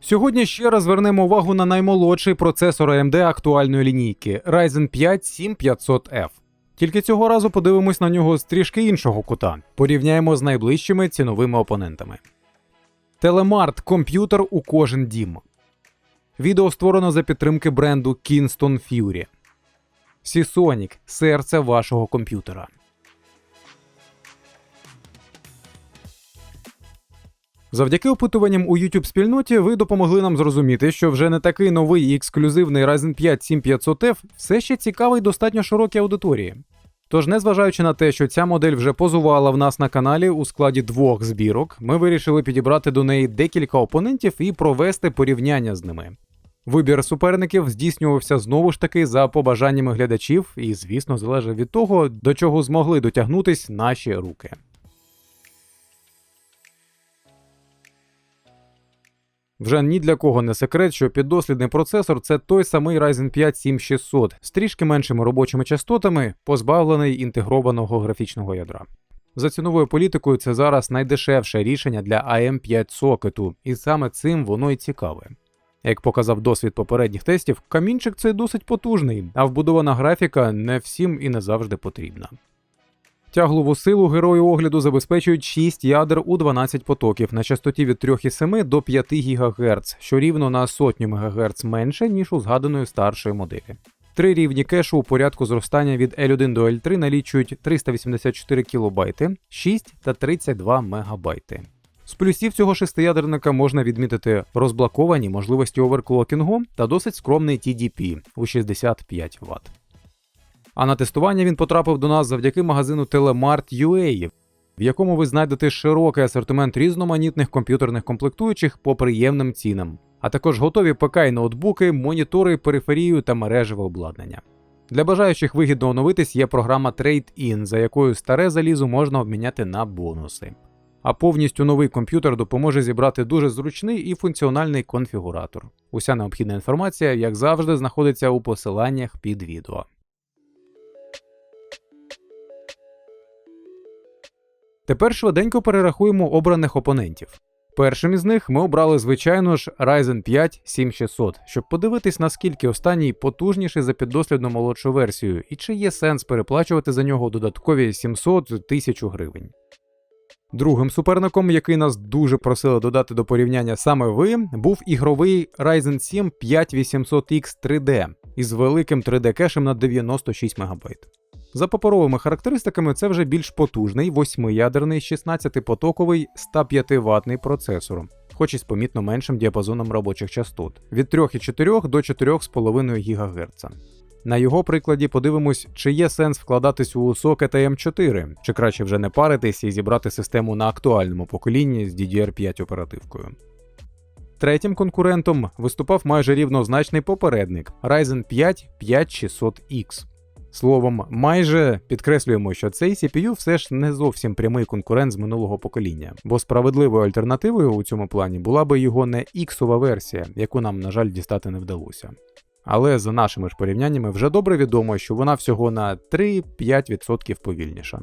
Сьогодні ще раз звернемо увагу на наймолодший процесор AMD актуальної лінійки Ryzen 5 7500F. Тільки цього разу подивимось на нього з трішки іншого кута. Порівняємо з найближчими ціновими опонентами. Телемарт комп'ютер у кожен дім. Відео створено за підтримки бренду Kingston Fury. Seasonic – серце вашого комп'ютера. Завдяки опитуванням у youtube спільноті ви допомогли нам зрозуміти, що вже не такий новий і ексклюзивний Ryzen 5 7500F все ще цікавий достатньо широкій аудиторії. Тож, незважаючи на те, що ця модель вже позувала в нас на каналі у складі двох збірок, ми вирішили підібрати до неї декілька опонентів і провести порівняння з ними. Вибір суперників здійснювався знову ж таки за побажаннями глядачів, і, звісно, залежав від того, до чого змогли дотягнутись наші руки. Вже ні для кого не секрет, що піддослідний процесор це той самий Ryzen 5 7600 з трішки меншими робочими частотами, позбавлений інтегрованого графічного ядра. За ціновою політикою це зараз найдешевше рішення для AM5 сокету, і саме цим воно й цікаве. Як показав досвід попередніх тестів, камінчик цей досить потужний, а вбудована графіка не всім і не завжди потрібна. Тяглову силу герою огляду забезпечують 6 ядер у 12 потоків на частоті від 3,7 до 5 ГГц, що рівно на сотню МГц менше, ніж у згаданої старшої моделі. Три рівні кешу у порядку зростання від L1 до L3 налічують 384 кБ, 6 та 32 МБ. З плюсів цього шестиядерника можна відмітити розблоковані можливості оверклокінгу та досить скромний TDP у 65 Вт. А на тестування він потрапив до нас завдяки магазину Telemart.ua, в якому ви знайдете широкий асортимент різноманітних комп'ютерних комплектуючих по приємним цінам, а також готові ПК і ноутбуки, монітори, периферію та мережеве обладнання. Для бажаючих вигідно оновитись є програма Trade-in, за якою старе залізо можна обміняти на бонуси. А повністю новий комп'ютер допоможе зібрати дуже зручний і функціональний конфігуратор. Уся необхідна інформація, як завжди, знаходиться у посиланнях під відео. Тепер швиденько перерахуємо обраних опонентів. Першим із них ми обрали, звичайно ж, Ryzen 5 7600, щоб подивитись, наскільки останній потужніший за піддослідну молодшу версію, і чи є сенс переплачувати за нього додаткові 700 тисяч гривень. Другим суперником, який нас дуже просили додати до порівняння саме ви, був ігровий Ryzen 7 5800X 3D із великим 3D кешем на 96 МБ. За паперовими характеристиками, це вже більш потужний 8-ядерний 16-потоковий 105 ватний процесор, хоч і з помітно меншим діапазоном робочих частот від 3,4 до 4,5 ГГц. На його прикладі подивимось, чи є сенс вкладатись у сокет AM4, чи краще вже не паритись і зібрати систему на актуальному поколінні з DDR5 оперативкою. Третім конкурентом виступав майже рівнозначний попередник Ryzen 5 5600X. Словом, майже підкреслюємо, що цей CPU все ж не зовсім прямий конкурент з минулого покоління, бо справедливою альтернативою у цьому плані була би його не іксова версія, яку нам, на жаль, дістати не вдалося. Але за нашими ж порівняннями вже добре відомо, що вона всього на 3-5% повільніша.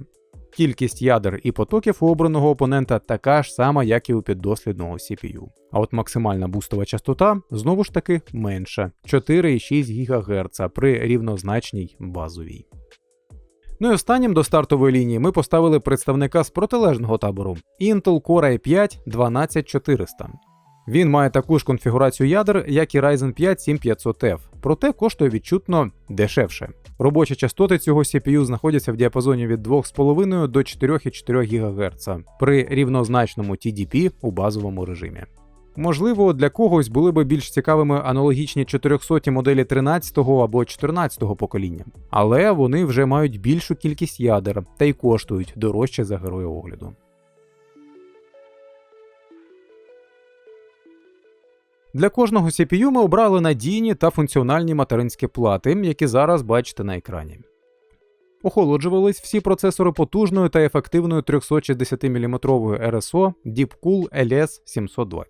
Кількість ядер і потоків у обраного опонента така ж сама, як і у піддослідного CPU. А от максимальна бустова частота знову ж таки менша 4,6 ГГц при рівнозначній базовій. Ну і останнім до стартової лінії ми поставили представника з протилежного табору Intel Core i5 12400. Він має таку ж конфігурацію ядер, як і Ryzen 5 7500F, проте коштує відчутно дешевше. Робочі частоти цього CPU знаходяться в діапазоні від 2,5 до 4,4 ГГц при рівнозначному TDP у базовому режимі. Можливо, для когось були би більш цікавими аналогічні 400 моделі 13 або 14 покоління, але вони вже мають більшу кількість ядер та й коштують дорожче за героя огляду. Для кожного CPU ми обрали надійні та функціональні материнські плати, які зараз бачите на екрані. Охолоджувались всі процесори потужною та ефективною 360 мм RSO Deepcool LS720.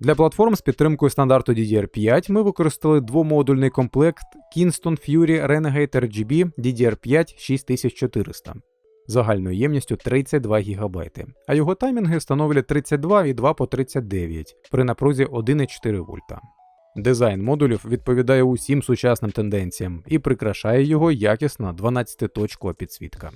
Для платформ з підтримкою стандарту DDR5 ми використали двомодульний комплект Kingston Fury Renegade RGB DDR5 6400. Загальною ємністю 32 ГБ, а його таймінги становлять 32 і 2 по 39 при напрузі 1,4 вольта. Дизайн модулів відповідає усім сучасним тенденціям і прикрашає його якісна 12-точкова підсвітка.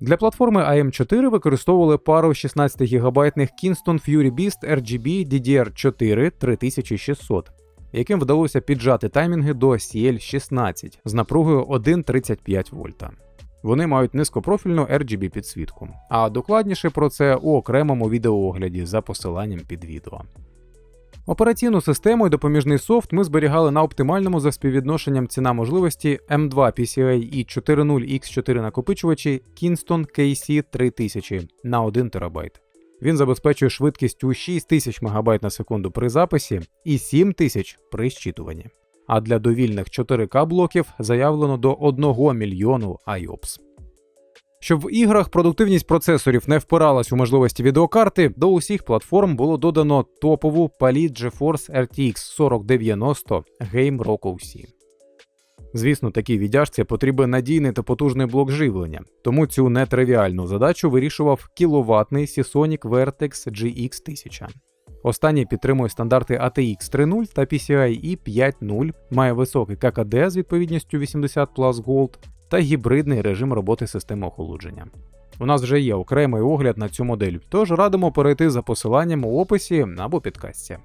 Для платформи AM4 використовували пару 16 гігабайтних Kingston Fury Beast RGB DDR4 3600, яким вдалося піджати таймінги до CL16 з напругою 1,35 вольта. Вони мають низькопрофільну RGB підсвітку, а докладніше про це у окремому відеоогляді за посиланням під відео. Операційну систему і допоміжний софт ми зберігали на оптимальному за співвідношенням ціна можливості M2 PCIe і 4.0X4 накопичувачі Kingston KC 3000 на 1 ТБ. Він забезпечує швидкість у 6000 МБ на секунду при записі і 7000 при щитуванні. А для довільних 4К блоків заявлено до 1 мільйону IOPS. Щоб в іграх продуктивність процесорів не впиралась у можливості відеокарти, до усіх платформ було додано топову Palit GeForce RTX 4090 Game Rock OC. Звісно, такій віддяжці потрібен надійний та потужний блок живлення, тому цю нетривіальну задачу вирішував кіловатний Seasonic Vertex GX 1000. Останній підтримує стандарти ATX 3.0 та PCIe 5.0, має високий ККД з відповідністю 80 Plus Gold та гібридний режим роботи системи охолодження. У нас вже є окремий огляд на цю модель, тож радимо перейти за посиланням у описі або підкастці.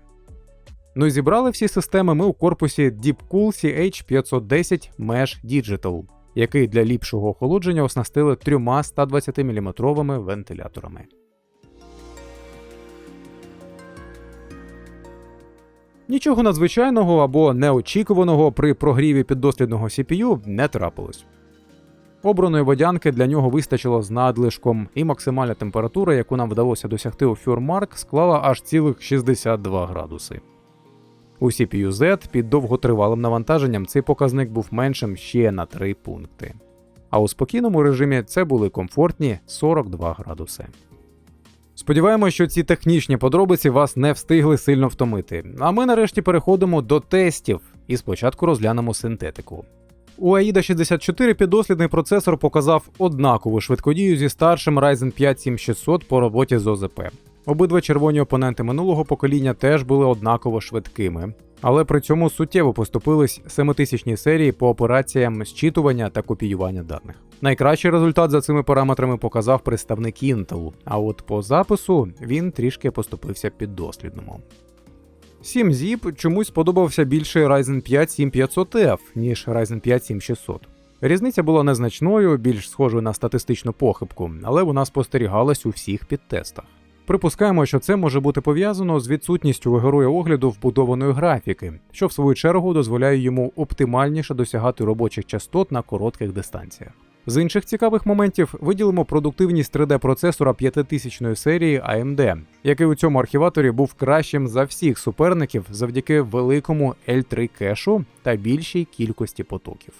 Ну і зібрали всі системи ми у корпусі Deepcool CH510 Mesh Digital, який для ліпшого охолодження оснастили трьома 120 мм вентиляторами. Нічого надзвичайного або неочікуваного при прогріві піддослідного CPU не трапилось. Обраної водянки для нього вистачило з надлишком, і максимальна температура, яку нам вдалося досягти у Фюрмарк, склала аж цілих 62 градуси. У CPU Z під довготривалим навантаженням цей показник був меншим ще на 3 пункти. А у спокійному режимі це були комфортні 42 градуси. Сподіваємось, що ці технічні подробиці вас не встигли сильно втомити. А ми нарешті переходимо до тестів і спочатку розглянемо синтетику. У AIDA 64 піддослідний процесор показав однакову швидкодію зі старшим Ryzen 5 7600 по роботі з ОЗП. Обидва червоні опоненти минулого покоління теж були однаково швидкими, але при цьому суттєво поступились 7000 серії по операціям зчитування та копіювання даних. Найкращий результат за цими параметрами показав представник Intel, а от по запису він трішки поступився піддослідному. 7-ZIP чомусь сподобався більше Ryzen 5 7500F, ніж Ryzen 5 7600. Різниця була незначною, більш схожою на статистичну похибку, але вона спостерігалась у всіх підтестах. Припускаємо, що це може бути пов'язано з відсутністю у героя огляду вбудованої графіки, що в свою чергу дозволяє йому оптимальніше досягати робочих частот на коротких дистанціях. З інших цікавих моментів виділимо продуктивність 3D-процесора 5000 серії AMD, який у цьому архіваторі був кращим за всіх суперників завдяки великому L3 кешу та більшій кількості потоків.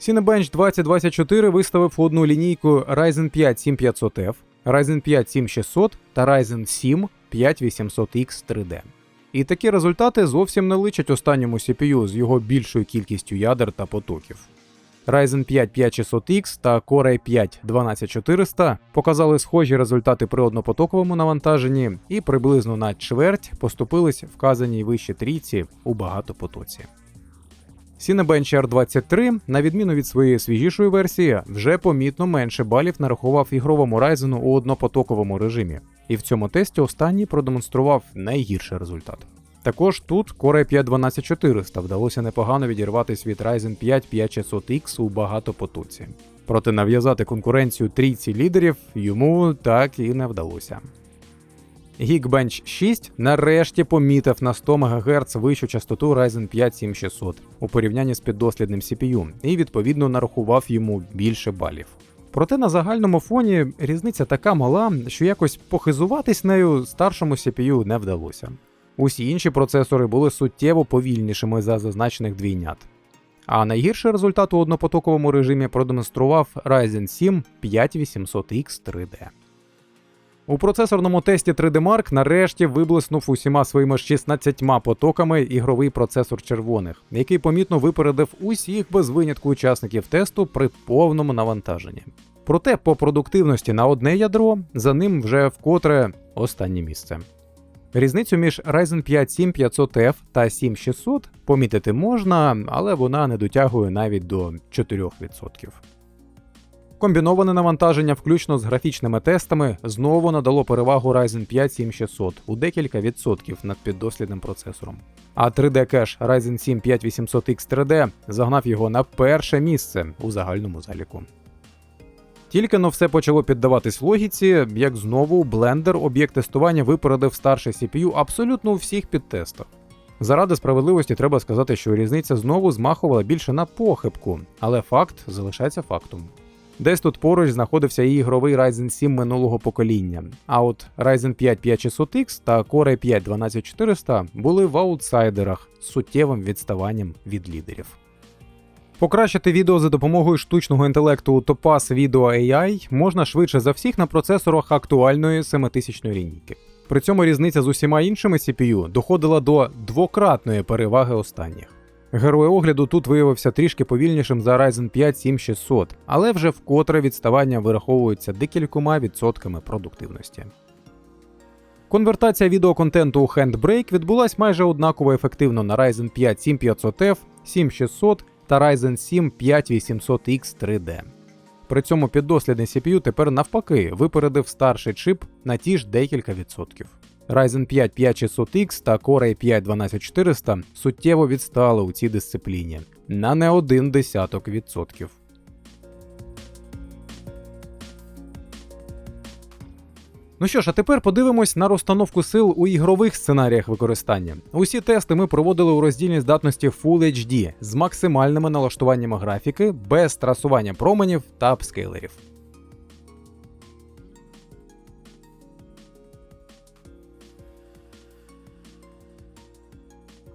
Cinebench 2024 виставив одну лінійку Ryzen 5 7500F, Ryzen 5 7600 та Ryzen 7 5800X 3D. І такі результати зовсім не личать останньому CPU з його більшою кількістю ядер та потоків. Ryzen 5 5600X та Core i 5 12400 показали схожі результати при однопотоковому навантаженні і приблизно на чверть поступились вказаній вище трійці у багатопотоці. Cinebench R23, на відміну від своєї свіжішої версії, вже помітно менше балів нарахував ігровому Ryzen у однопотоковому режимі, і в цьому тесті останній продемонстрував найгірший результат. Також тут Core i 5 12400 вдалося непогано відірватися від Ryzen 5 5600X у багатопотоці. Проте нав'язати конкуренцію трійці лідерів йому так і не вдалося. Geekbench 6 нарешті помітив на 100 МГц вищу частоту Ryzen 5 7600 у порівнянні з піддослідним CPU і відповідно нарахував йому більше балів. Проте на загальному фоні різниця така мала, що якось похизуватись нею старшому CPU не вдалося. Усі інші процесори були суттєво повільнішими за зазначених двійнят. А найгірший результат у однопотоковому режимі продемонстрував Ryzen 7 5800X 3D. У процесорному тесті 3D Mark нарешті виблиснув усіма своїми 16 потоками ігровий процесор червоних, який помітно випередив усіх без винятку учасників тесту при повному навантаженні. Проте по продуктивності на одне ядро за ним вже вкотре останнє місце. Різницю між Ryzen 5 7500F та 7600 помітити можна, але вона не дотягує навіть до 4%. Комбіноване навантаження, включно з графічними тестами, знову надало перевагу Ryzen 5 7600 у декілька відсотків над піддослідним процесором. А 3D кеш Ryzen 7 5800X 3D загнав його на перше місце у загальному заліку. Тільки но все почало піддаватись логіці, як знову Blender об'єкт тестування випередив старший CPU абсолютно у всіх підтестах. Заради справедливості треба сказати, що різниця знову змахувала більше на похибку, але факт залишається фактом. Десь тут поруч знаходився і ігровий Ryzen 7 минулого покоління. А от Ryzen 5 5600X та Core i 5 12400 були в аутсайдерах з суттєвим відставанням від лідерів. Покращити відео за допомогою штучного інтелекту Topaz Video AI можна швидше за всіх на процесорах актуальної 7000 лінійки. При цьому різниця з усіма іншими CPU доходила до двократної переваги останніх. Герой огляду тут виявився трішки повільнішим за Ryzen 5 7600, але вже вкотре відставання вираховується декількома відсотками продуктивності. Конвертація відеоконтенту у Handbrake відбулась майже однаково ефективно на Ryzen 5 7500F, 7600 та Ryzen 7 5800X 3D. При цьому піддослідний CPU тепер навпаки випередив старший чип на ті ж декілька відсотків. Ryzen 5 5600X та Core i 5 12400 суттєво відстали у цій дисципліні на не один десяток відсотків. Ну що ж, а тепер подивимось на розстановку сил у ігрових сценаріях використання. Усі тести ми проводили у роздільній здатності Full HD з максимальними налаштуваннями графіки, без трасування променів та апскейлерів.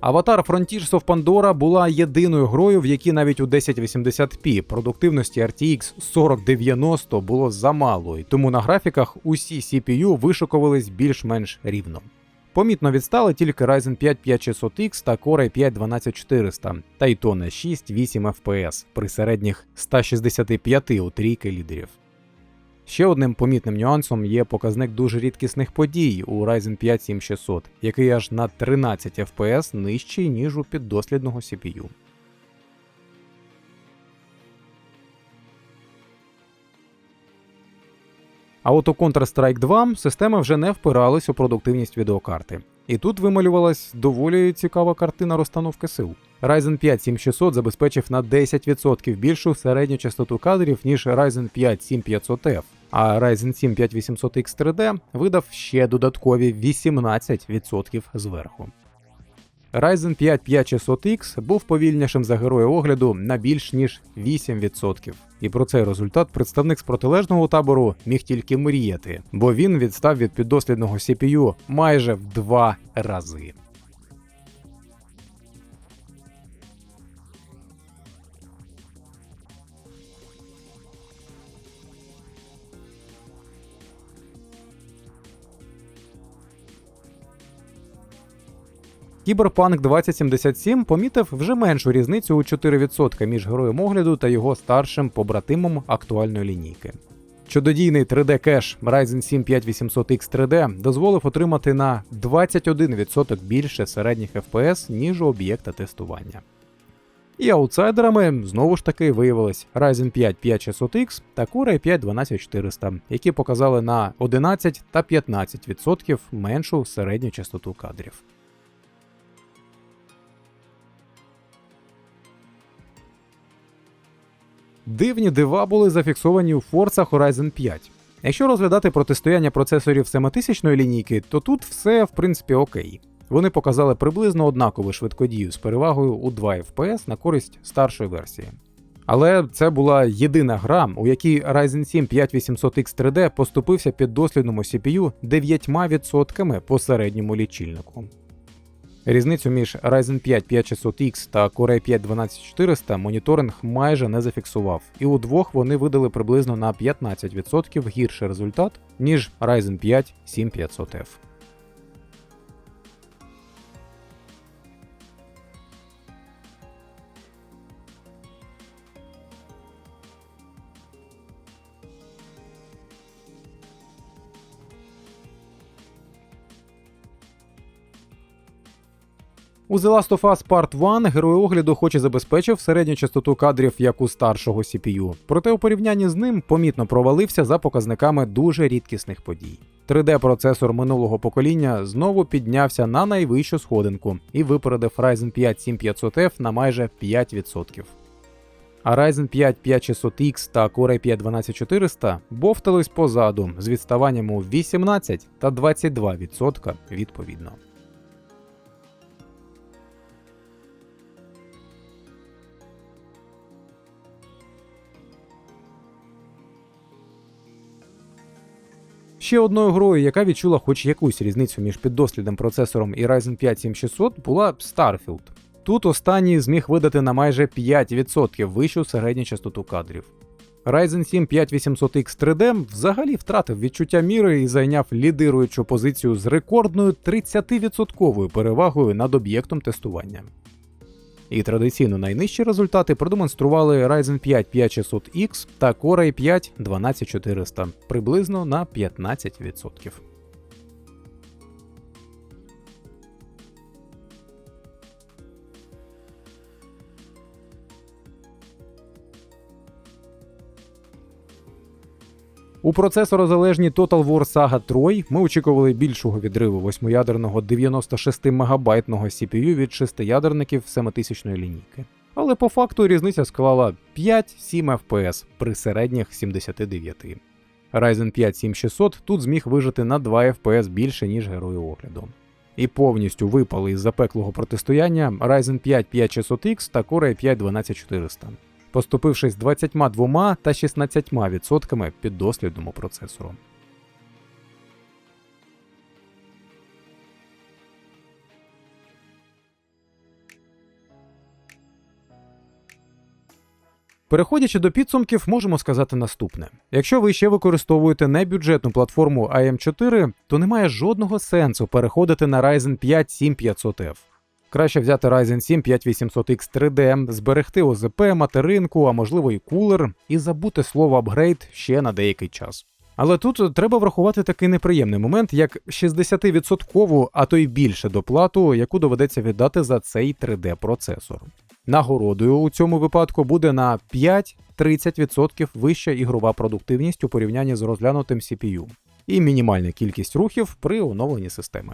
Аватар Frontiers of Pandora була єдиною грою, в якій навіть у 1080p продуктивності RTX 4090 було замало, і тому на графіках усі CPU вишукувались більш-менш рівно. Помітно відстали тільки Ryzen 5 5600X та Core i 5 12400, та й то на 6-8 FPS при середніх 165 у трійки лідерів. Ще одним помітним нюансом є показник дуже рідкісних подій у Ryzen 5 7600, який аж на 13 FPS нижчий, ніж у піддослідного CPU. А от у Counter-Strike 2 система вже не впиралась у продуктивність відеокарти. І тут вималювалась доволі цікава картина розстановки сил. Ryzen 5 7600 забезпечив на 10% більшу середню частоту кадрів, ніж Ryzen 5 7500F, а Ryzen 7 5800X 3D видав ще додаткові 18% зверху. Ryzen 5 5600X був повільнішим за героя огляду на більш ніж 8%. І про цей результат представник з протилежного табору міг тільки мріяти, бо він відстав від піддослідного CPU майже в два рази. Кіберпанк 2077 помітив вже меншу різницю у 4% між героєм огляду та його старшим побратимом актуальної лінійки. Чудодійний 3D кеш Ryzen 7 5800X 3D дозволив отримати на 21% більше середніх FPS, ніж у об'єкта тестування. І аутсайдерами знову ж таки виявились Ryzen 5 5600X та Core i 5 12400, які показали на 11 та 15% меншу середню частоту кадрів. Дивні дива були зафіксовані у Forza Horizon 5. Якщо розглядати протистояння процесорів 7000 лінійки, то тут все в принципі окей. Вони показали приблизно однакову швидкодію з перевагою у 2 FPS на користь старшої версії. Але це була єдина гра, у якій Ryzen 7 5800X 3D поступився під дослідному CPU 9% по середньому лічильнику. Різницю між Ryzen 5 5600X та Core i 5 12400 моніторинг майже не зафіксував, і у двох вони видали приблизно на 15% гірший результат, ніж Ryzen 5 7500F. У The Last of Us Part 1 герой огляду хоч і забезпечив середню частоту кадрів як у старшого CPU, проте у порівнянні з ним помітно провалився за показниками дуже рідкісних подій. 3D-процесор минулого покоління знову піднявся на найвищу сходинку і випередив Ryzen 5 7500F на майже 5%. А Ryzen 5 5600X та Core i 5 12400 бовтались позаду з відставанням у 18 та 22% відповідно. Ще одною грою, яка відчула хоч якусь різницю між піддослідним процесором і Ryzen 5 7600, була Starfield. Тут останній зміг видати на майже 5% вищу середню частоту кадрів. Ryzen 7 5800X 3D взагалі втратив відчуття міри і зайняв лідируючу позицію з рекордною 30% перевагою над об'єктом тестування. І традиційно найнижчі результати продемонстрували Ryzen 5 5600X та Core i 5 12400 приблизно на 15%. У процесорозалежній Total War Saga Troy ми очікували більшого відриву восьмиядерного 96 мегабайтного CPU від шестиядерників 7000 лінійки. Але по факту різниця склала 5-7 FPS при середніх 79. Ryzen 5 7600 тут зміг вижити на 2 FPS більше, ніж герої огляду. І повністю випали із запеклого протистояння Ryzen 5 5600X та Core i 5 12400 поступившись 22 та 16% піддослідному процесору. Переходячи до підсумків, можемо сказати наступне: якщо ви ще використовуєте небюджетну платформу AM4, то немає жодного сенсу переходити на Ryzen 5 7500F. Краще взяти Ryzen 7 5800X 3D, зберегти ОЗП, материнку, а можливо і кулер, і забути слово апгрейд ще на деякий час. Але тут треба врахувати такий неприємний момент, як 60%, а то й більше доплату, яку доведеться віддати за цей 3D-процесор. Нагородою у цьому випадку буде на 5-30% вища ігрова продуктивність у порівнянні з розглянутим CPU і мінімальна кількість рухів при оновленні системи.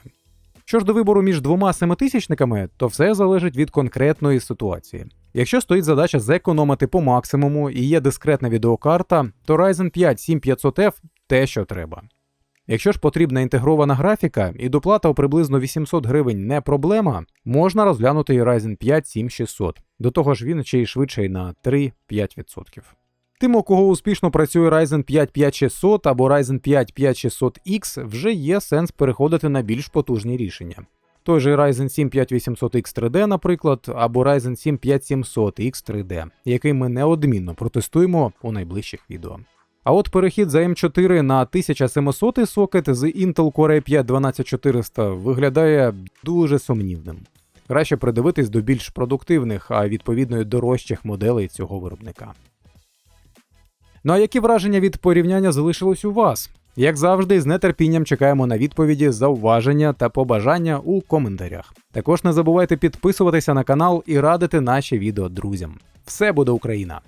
Що ж до вибору між двома семитисячниками, то все залежить від конкретної ситуації. Якщо стоїть задача зекономити по максимуму і є дискретна відеокарта, то Ryzen 5 7500F те, що треба. Якщо ж потрібна інтегрована графіка і доплата у приблизно 800 гривень не проблема, можна розглянути і Ryzen 5 7600. До того ж він ще й швидший на 3-5%. Тим, у кого успішно працює Ryzen 5 5600 або Ryzen 5 5600X, вже є сенс переходити на більш потужні рішення. Той же Ryzen 7 5800X 3D, наприклад, або Ryzen 7 5700X 3D, який ми неодмінно протестуємо у найближчих відео. А от перехід за M4 на 1700 сокет з Intel Core i 5 12400 виглядає дуже сумнівним. Краще придивитись до більш продуктивних, а відповідно й дорожчих моделей цього виробника. Ну а які враження від порівняння залишилось у вас? Як завжди, з нетерпінням чекаємо на відповіді, зауваження та побажання у коментарях. Також не забувайте підписуватися на канал і радити наші відео друзям. Все буде Україна!